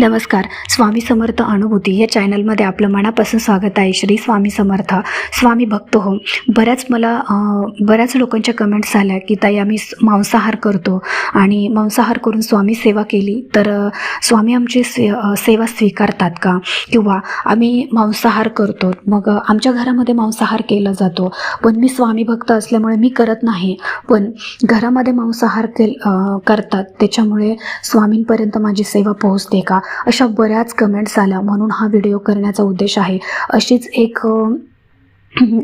नमस्कार. स्वामी समर्थ अनुभूती या चॅनलमध्ये आपलं मनापासून स्वागत आहे. श्री स्वामी समर्थ. स्वामी भक्त हो. बऱ्याच मला बऱ्याच लोकांच्या कमेंट्स आल्या की ताई आम्ही मांसाहार करतो. आणि मांसाहार करून स्वामी सेवा केली तर स्वामी आमची से सेवा स्वीकारतात का? किंवा आम्ही मांसाहार करतो मग आमच्या घरामध्ये मांसाहार केला जातो. पण मी स्वामी भक्त असल्यामुळे मी करत नाही. पण घरामध्ये मांसाहार केल करतात. त्याच्यामुळे स्वामींपर्यंत माझी सेवा पोहोचते का? अशा बऱ्याच कमेंट्स आल्या. म्हणून हा व्हिडिओ करण्याचा उद्देश आहे. अशीच एक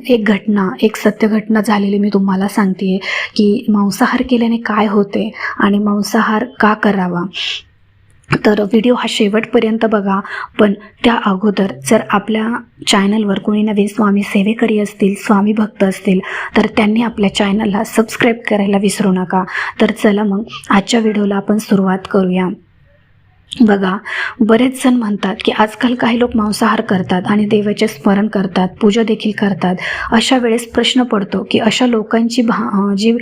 एक घटना एक सत्य घटना झालेली मी तुम्हाला सांगते की मांसाहार केल्याने काय होते आणि मांसाहार का करावा? तर व्हिडिओ हा शेवटपर्यंत बघा. पण त्या अगोदर जर आपल्या चॅनलवर कोणी नवीन स्वामी सेवेकरी असतील स्वामी भक्त असतील तर त्यांनी आपल्या चॅनलला सबस्क्राईब करायला विसरू नका. तर चला मग आजच्या व्हिडिओला आपण सुरुवात करूया. बघा बरेच जण म्हणतात की आजकाल काही लोक मांसाहार करतात आणि देवाचे स्मरण करतात पूजा देखील करतात. अशा वेळेस प्रश्न पडतो की अशा लोकांची भा जी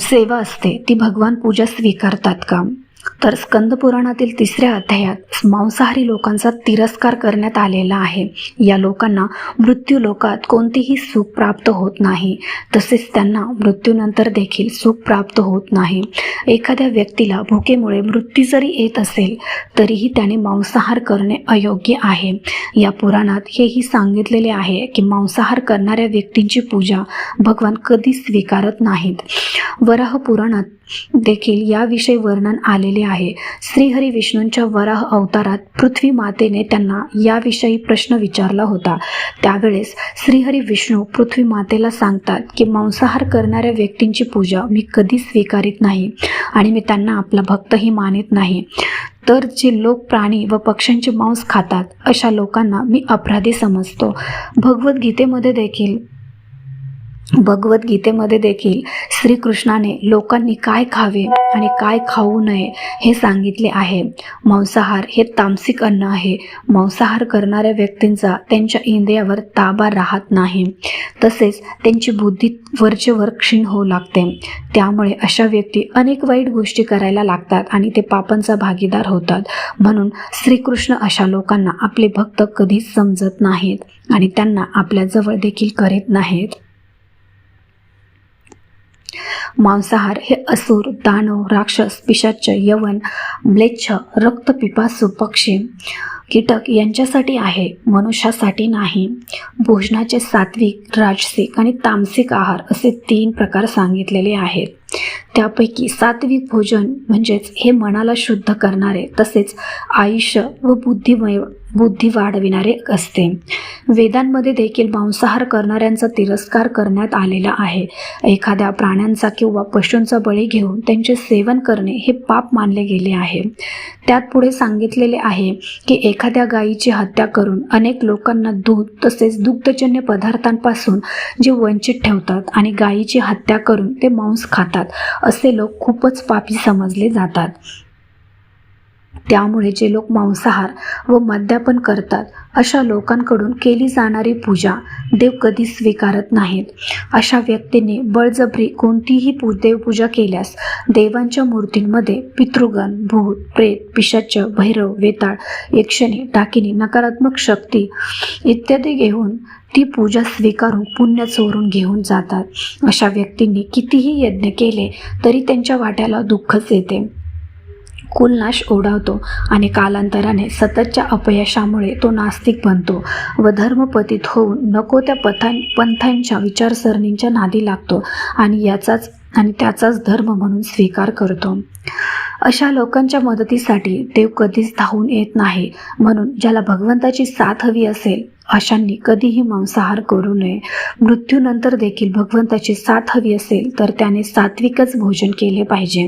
सेवा असते ती भगवान पूजा स्वीकारतात का? तर स्कंदपुराणातील तिसऱ्या अध्यायात मांसाहारी लोकांचा तिरस्कार करण्यात आलेला आहे. या लोकांना मृत्यू लोकात कोणतेही सुख प्राप्त होत नाही. तसेच त्यांना मृत्यूनंतर देखील सुख प्राप्त होत नाही. एखाद्या व्यक्तीला भुकेमुळे मृत्यू जरी येत असेल तरीही त्याने मांसाहार करणे अयोग्य आहे. या पुराणात हेही सांगितलेले आहे की मांसाहार करणाऱ्या व्यक्तींची पूजा भगवान कधीच स्वीकारत नाहीत. वराह पुराणात देखील याविषयी वर्णन आलेले आहे. श्रीहरी विष्णूंच्या वराह अवतारात पृथ्वी मातेने त्यांना याविषयी प्रश्न विचारला होता. त्यावेळेस श्रीहरी विष्णू पृथ्वी मातेला सांगतात की मांसाहार करणाऱ्या व्यक्तींची पूजा मी कधी स्वीकारित नाही आणि मी त्यांना आपला भक्तही मानित नाही. तर जे लोक प्राणी व पक्ष्यांचे मांस खातात अशा लोकांना मी अपराधी समजतो. भगवद्गीतेमध्ये देखील भगवद्गीतेमध्ये देखील श्रीकृष्णाने लोकांनी काय खावे आणि काय खाऊ नये हे सांगितले आहे. मांसाहार हे तामसिक अन्न आहे. मांसाहार करणाऱ्या व्यक्तींचा त्यांच्या इंद्रियावर ताबा राहत नाही. तसेच त्यांची बुद्धी वरचेवर क्षीण होऊ लागते. त्यामुळे अशा व्यक्ती अनेक वाईट गोष्टी करायला लागतात आणि ते पापांचा भागीदार होतात. म्हणून श्रीकृष्ण अशा लोकांना आपले भक्त कधीच समजत नाहीत आणि त्यांना आपल्याजवळ देखील करीत नाहीत. मांसाहार हे असुर दानव राक्षस पिशाच यवन म्लेच्छ रक्तपिपासू पक्षी कीटक यांच्यासाठी आहे मनुष्यासाठी नाही. भोजनाचे सात्विक राजसिक आणि तामसिक आहार असे तीन प्रकार सांगितलेले आहेत. त्यापैकी सात्विक भोजन म्हणजेच हे मनाला शुद्ध करणारे तसेच आयुष्य व बुद्धिमय बुद्धी वाढविणारे असते. वेदांमध्ये देखील मांसाहार करणाऱ्यांचा तिरस्कार करण्यात आलेला आहे. एखाद्या प्राण्यांचा किंवा पशूंचा बळी घेऊन त्यांचे सेवन करणे हे पाप मानले गेले आहे. त्यात पुढे सांगितलेले आहे की एखाद्या गायीची हत्या करून अनेक लोकांना दूध तसेच दुग्धजन्य पदार्थांपासून जे वंचित ठेवतात आणि गायीची हत्या करून ते मांस खातात. असे लोक खूपच पापी समजले जातात. त्यामुळे जे लोक मांसाहार व मद्यापन करतात अशा लोकांकडून केली जाणारी पूजा देव कधी स्वीकारत नाहीत. अशा व्यक्तींनी बळजबरी कोणतीही पू देवपूजा केल्यास देवांच्या मूर्तींमध्ये पितृगण भूत प्रेत पिशाच भैरव वेताळ यक्षणी टाकिनी नकारात्मक शक्ती इत्यादी घेऊन ती पूजा स्वीकारून पुण्य चोरून घेऊन जातात. अशा व्यक्तींनी कितीही यज्ञ केले तरी त्यांच्या वाट्याला दुःखच येते. कुलनाश ओढावतो आणि कालांतराने सततच्या अपयशामुळे तो नास्तिक बनतो व धर्मपतीत होऊन नको त्या पथां पंथांच्या विचारसरणींच्या नादी लागतो आणि याचाच आणि त्याचाच धर्म म्हणून स्वीकार करतो. अशा लोकांच्या मदतीसाठी देव कधीच धावून येत नाही म्हणून ज्याला भगवंताची साथ हवी असेल अशांनी कधीही मांसाहार करू नये. मृत्यूनंतर देखील भगवंताची साथ हवी असेल तर त्याने सात्विकच भोजन केले पाहिजे.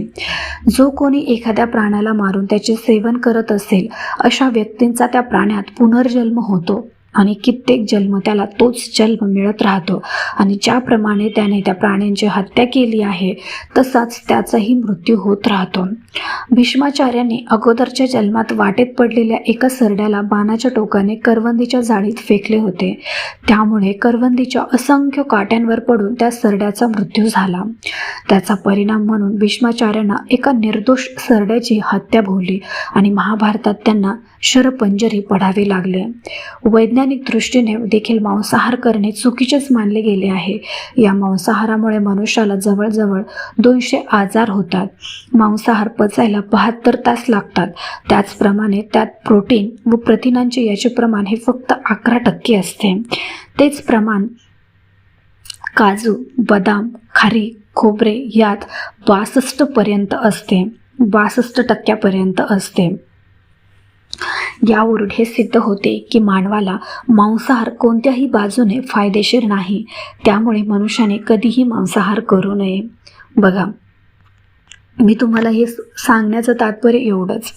जो कोणी एखाद्या प्राण्याला मारून त्याचे सेवन करत असेल अशा व्यक्तींचा त्या प्राण्यात पुनर्जन्म होतो. आणि कित्येक जन्म त्याला तोच जन्म मिळत राहतो. आणि ज्याप्रमाणे त्याने त्या प्राण्यांची हत्या केली आहे तसाच त्याचाही मृत्यू होत राहतो. भीष्माचार्याने अगोदरच्या जन्मात वाटेत पडलेल्या एका सरड्याला बाणाच्या टोकाने करवंदीच्या जाळीत फेकले होते. त्यामुळे करवंदीच्या असंख्य काट्यांवर पडून त्या सरड्याचा मृत्यू झाला. त्याचा परिणाम म्हणून भीष्माचार्यांना एका निर्दोष सरड्याची हत्या भोवली आणि महाभारतात त्यांना शरपंजरी पडावे लागले. वैज्ञानिक दृष्टीने देखील मांसाहार करणे चुकीचेच मानले गेले आहे. या मांसाहारामुळे मनुष्याला जवळजवळ दोनशे आजार होतात. मांसाहार पचायला बहात्तर तास लागतात. त्याचप्रमाणे त्यात प्रोटीन व प्रथिनांचे याचे प्रमाण हे फक्त अकरा टक्के असते. तेच प्रमाण काजू बदाम खारी खोबरे यात बासष्टपर्यंत असते. बासष्ट टक्क्यापर्यंत असते. यावरून हे सिद्ध होते की मानवाला मांसाहार कोणत्याही बाजूने फायदेशीर नाही. त्यामुळे मनुष्याने कधीही मांसाहार करू नये. बघा मी तुम्हाला हे सांगण्याचं तात्पर्य एवढंच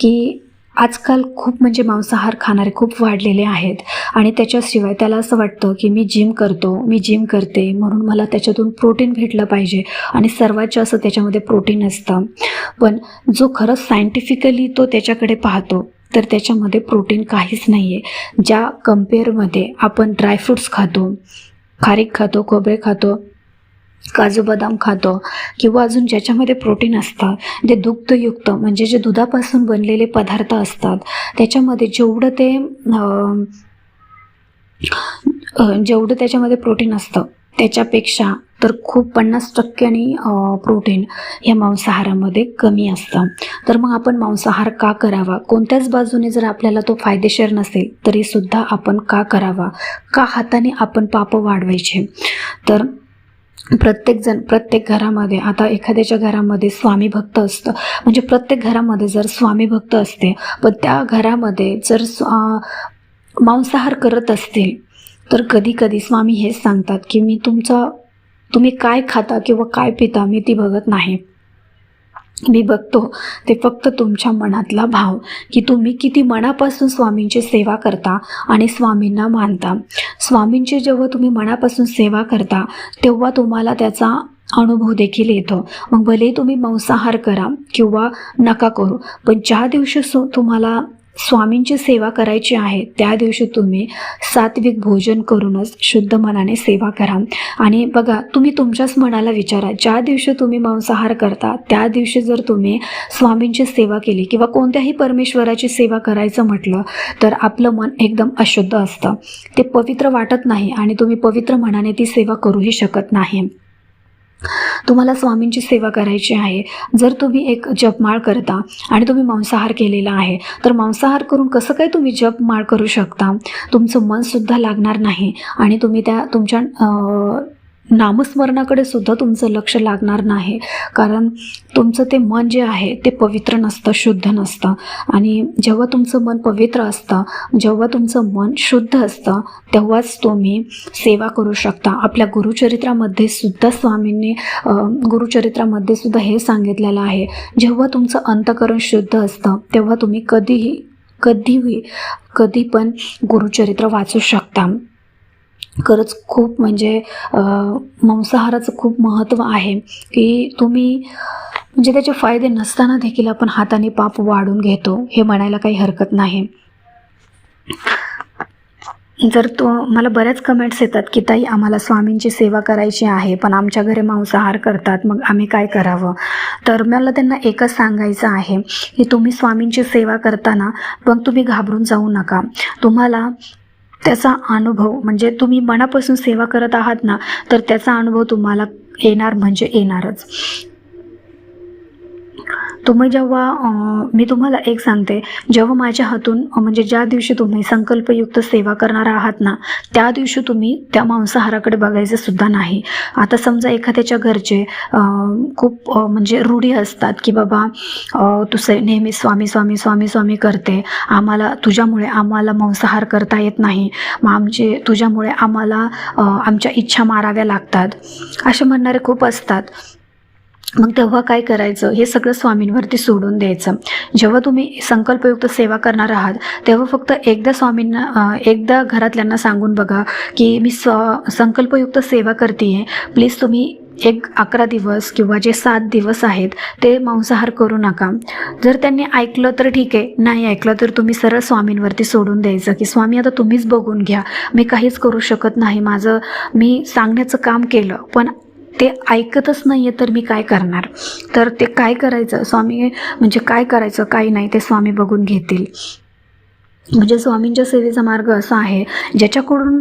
की आजकाल खूप म्हणजे मांसाहार खाणारे खूप वाढलेले आहेत आणि त्याच्याशिवाय त्याला असं वाटतं की मी जिम करतो मी जिम करते म्हणून मला त्याच्यातून प्रोटीन भेटलं पाहिजे आणि सर्वात जास्त त्याच्यामध्ये प्रोटीन असतं. पण जो खरंच सायंटिफिकली तो त्याच्याकडे पाहतो तर त्याच्यामध्ये प्रोटीन काहीच नाही आहे ज्या कम्पेअरमध्ये आपण ड्रायफ्रूट्स खातो खारीक खातो खोबरे खातो काजू बदाम खातो किंवा अजून ज्याच्यामध्ये प्रोटीन असतात जे दुग्धयुक्त म्हणजे जे दुधापासून बनलेले पदार्थ असतात त्याच्यामध्ये जेवढं ते जेवढं त्याच्यामध्ये प्रोटीन असतं त्याच्यापेक्षा तर खूप पन्नास टक्क्यांनी प्रोटीन ह्या मांसाहारामध्ये कमी असतं. तर मग आपण मांसाहार का करावा? कोणत्याच बाजूने जर आपल्याला तो फायदेशीर नसेल तरीसुद्धा आपण का करावा? का हाताने आपण पापं वाढवायचे? तर प्रत्येकजण प्रत्येक घरामध्ये आता एखाद्याच्या घरामध्ये स्वामी भक्त असतं. म्हणजे प्रत्येक घरामध्ये जर स्वामी भक्त असते पण त्या घरामध्ये जर स्वा मांसाहार करत असतील तर कधी कधी स्वामी हेच सांगतात की मी तुमचा तुम्ही काय खाता किंवा काय पिता मी ती बघत नाही. मी बघतो ते फक्त तुमच्या मनातला भाव की तुम्ही किती मनापासून स्वामींची सेवा करता आणि स्वामींना मानता. स्वामींची जेव्हा तुम्ही मनापासून सेवा करता तेव्हा तुम्हाला त्याचा अनुभव देखील येतो. मग भले तुम्ही मांसाहार करा किंवा नका करू पण ज्या दिवशी सु तुम्हाला स्वामींची सेवा करायची आहे त्या दिवशी तुम्ही सात्विक भोजन करूनच शुद्ध मनाने सेवा करा. आणि बघा तुम्ही तुमच्याच मनाला विचारा ज्या दिवशी तुम्ही मांसाहार करता त्या दिवशी जर तुम्ही स्वामींची सेवा केली किंवा कोणत्याही परमेश्वराची सेवा करायचं म्हटलं तर आपलं मन एकदम अशुद्ध असतं. ते पवित्र वाटत नाही आणि तुम्ही पवित्र मनाने ती सेवा करूही शकत नाही. तुम्हाला स्वामींची सेवा करायची आहे. जर तुम्ही एक जपमाळ करता आणि तुम्ही मांसाहार केलेला आहे तर मांसाहार करून कसं काय तुम्ही जपमाळ करू शकता? तुमचं मनसुद्धा लागणार नाही आणि तुम्ही त्या तुमच्या नामस्मरणाकडे सुद्धा तुमचं लक्ष लागणार नाही. कारण तुमचं ते मन जे आहे ते पवित्र नसतं शुद्ध नसतं. आणि जेव्हा तुमचं मन पवित्र असतं जेव्हा तुमचं मन शुद्ध असतं तेव्हाच तुम्ही सेवा करू शकता. आपल्या गुरुचरित्रामध्ये सुद्धा स्वामींनी गुरुचरित्रामध्ये सुद्धा हे सांगितलेलं आहे. जेव्हा तुमचं अंतकरण शुद्ध असतं तेव्हा तुम्ही कधीही कधीही कधी पण गुरुचरित्र वाचू शकता. खरंच खूप म्हणजे मांसाहाराचं खूप महत्त्व आहे की तुम्ही म्हणजे त्याचे फायदे नसताना देखील आपण हाताने पाप वाढून घेतो हे म्हणायला काही हरकत नाही. जर तो मला बऱ्याच कमेंट्स येतात की ताई आम्हाला स्वामींची सेवा करायची आहे पण आमच्या घरी मांसाहार करतात मग आम्ही काय करावं? तर मला त्यांना एकच सांगायचं आहे की तुम्ही स्वामींची सेवा करताना पण तुम्ही घाबरून जाऊ नका. तुम्हाला त्याचा अनुभव म्हणजे तुम्ही मनापासून सेवा करत आहात ना तर त्याचा अनुभव तुम्हाला येणार म्हणजे येणारच. तुम्ही जेव्हा मी तुम्हाला एक सांगते जेव्हा माझ्या हातून म्हणजे ज्या दिवशी तुम्ही संकल्पयुक्त सेवा करणार आहात ना त्या दिवशी तुम्ही त्या मांसाहाराकडे बघायचं सुद्धा नाही. आता समजा एखाद्याच्या घरचे खूप म्हणजे रूढी असतात की बाबा तू स नेहमी स्वामी स्वामी स्वामी स्वामी करते आम्हाला तुझ्यामुळे आम्हाला मांसाहार करता येत नाही. मग आमचे तुझ्यामुळे आम्हाला आमच्या इच्छा माराव्या लागतात. असे म्हणणारे खूप असतात. मग तेव्हा काय करायचं? हे सगळं स्वामींवरती सोडून द्यायचं. जेव्हा तुम्ही संकल्पयुक्त सेवा करणार आहात तेव्हा फक्त एकदा स्वामींना एकदा घरातल्यांना सांगून बघा की मी स्व संकल्पयुक्त सेवा करते आहे प्लीज तुम्ही एक अकरा दिवस किंवा जे सात दिवस आहेत ते मांसाहार करू नका. जर त्यांनी ऐकलं तर ठीक आहे नाही ऐकलं तर तुम्ही सरळ स्वामींवरती सोडून द्यायचं की स्वामी आता तुम्हीच बघून घ्या. मी काहीच करू शकत नाही. माझं मी सांगण्याचं काम केलं पण ते ऐकतच नाही आहे तर मी काय करणार? तर ते काय करायचं? स्वामी म्हणजे काय करायचं? काय नाही ते स्वामी बघून घेतील. म्हणजे स्वामींच्या सेवेचा मार्ग असा आहे ज्याच्याकडून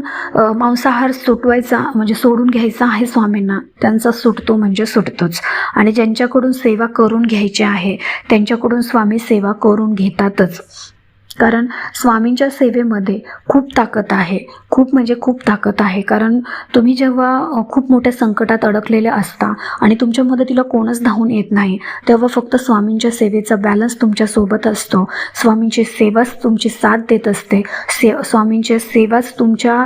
मांसाहार सुटवायचा म्हणजे सोडून घ्यायचा आहे स्वामींना. त्यांचा सुटतो म्हणजे सुटतोच. आणि ज्यांच्याकडून सेवा करून घ्यायची आहे त्यांच्याकडून स्वामी सेवा करून घेतातच. कारण स्वामींच्या सेवेमध्ये खूप ताकद आहे. खूप म्हणजे खूप ताकद आहे. कारण तुम्ही जेव्हा खूप मोठ्या संकटात अडकलेले असता आणि तुमच्या मदतीला कोणच धावून येत नाही तेव्हा फक्त स्वामींच्या सेवेचा बॅलन्स तुमच्यासोबत असतो. स्वामींची सेवाच तुमची साथ देत असते. से स्वामींची सेवाच तुमच्या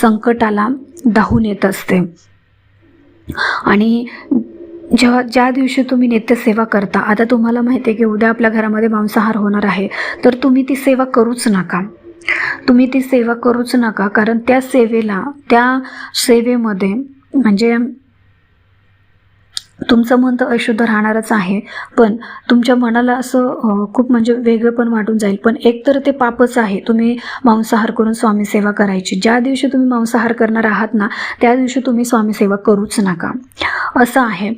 संकटाला धावून येत असते. आणि जेव्हा ज्या दिवशी तुम्ही नित्यसेवा करता आता तुम्हाला माहिती आहे की उद्या आपल्या घरामध्ये मांसाहार होणार आहे तर तुम्ही ती सेवा करूच नका. तुम्ही ती सेवा करूच नका कारण त्या सेवेला त्या सेवेमध्ये म्हणजे तुमचं मन तर अशुद्ध राहणारच आहे पण तुमच्या मनाला असं खूप म्हणजे वेगळं पण वाटून जाईल. पण एक तर ते पापच आहे तुम्ही मांसाहार करून स्वामी सेवा करायची. ज्या दिवशी तुम्ही मांसाहार करणार आहात ना त्या दिवशी तुम्ही स्वामी सेवा करूच नका. असं आहे.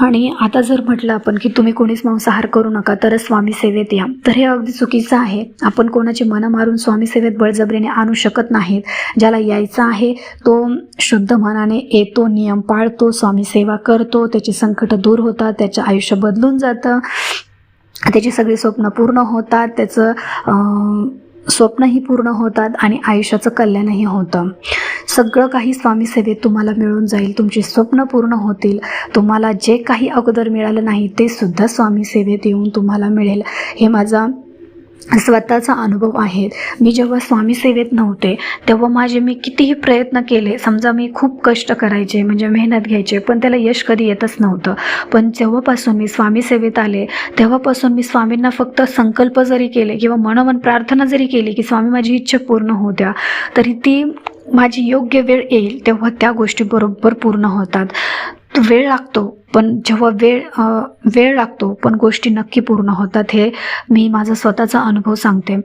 आणि आता जर म्हटलं आपण की तुम्ही कोणीच मांसाहार करू नका तरच स्वामी सेवेत या. तर हे अगदी चुकीचं आहे. आपण कोणाची मन मारून स्वामी सेवेत बळजबरीने आणू शकत नाहीत. ज्याला यायचं आहे तो शुद्ध मनाने येतो नियम पाळतो स्वामी सेवा करतो त्याची संकट दूर होतात त्याचं आयुष्य बदलून जातं त्याची सगळी स्वप्न पूर्ण होतात त्याचं स्वप्नही पूर्ण होतात आणि आयुष्याचं कल्याणही होतं. सगळं काही स्वामी सेवेत तुम्हाला मिळून जाईल. तुमची स्वप्न पूर्ण होतील. तुम्हाला जे काही अगोदर मिळालं नाही ते सुद्धा स्वामी सेवेत येऊन तुम्हाला मिळेल. हे माझा स्वतःचा अनुभव आहे. मी जेव्हा स्वामी सेवेत नव्हते तेव्हा माझे मी कितीही प्रयत्न केले समजा मी खूप कष्ट करायचे म्हणजे मेहनत घ्यायचे पण त्याला यश कधी येतच नव्हतं. पण जेव्हापासून मी स्वामी सेवेत आले तेव्हापासून मी स्वामींना फक्त संकल्प जरी केले किंवा मनोमन प्रार्थना जरी केली की स्वामी माझी इच्छा पूर्ण होऊ द्या. तरी ती माझी योग्य वेळ येईल तेव्हा त्या गोष्टी बरोबर पूर्ण होतात. वेळ लागतो पण जेव्हा वेळ वेळ लागतो पण गोष्टी नक्की पूर्ण होतात हे मी माझा स्वतःचा अनुभव सांगते.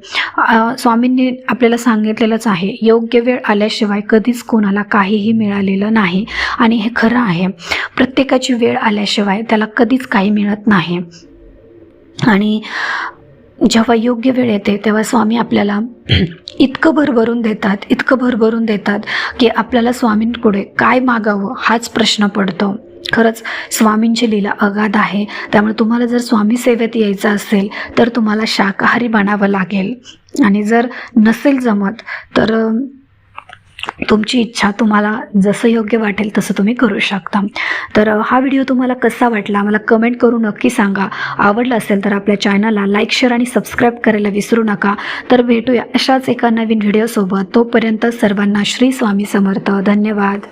स्वामींनी आपल्याला सांगितलेलंच आहे योग्य वेळ आल्याशिवाय कधीच कोणाला काहीही मिळालेलं नाही आणि हे खरं आहे. प्रत्येकाची वेळ आल्याशिवाय त्याला कधीच काही मिळत नाही. आणि जेव्हा योग्य वेळ येते तेव्हा स्वामी आपल्याला इतकं भरभरून देतात इतकं भरभरून देतात की आपल्याला स्वामींपुढे काय मागावं हाच प्रश्न पडतो. खरंच स्वामींची लीला अगाध आहे. त्यामुळे तुम्हाला जर स्वामी सेवेत यायचं असेल तर तुम्हाला शाकाहारी बनावं लागेल. आणि जर नसेल जमत तर तुमची इच्छा तुम्हाला जसं योग्य वाटेल तसं तुम्ही करू शकता. तर हा व्हिडिओ तुम्हाला कसा वाटला मला कमेंट करून नक्की सांगा. आवडला असेल तर आपल्या चॅनलला लाईक शेअर आणि सबस्क्राईब करायला विसरू नका. तर भेटूया अशाच एका नवीन व्हिडिओसोबत. तोपर्यंत सर्वांना श्री स्वामी समर्थ. धन्यवाद.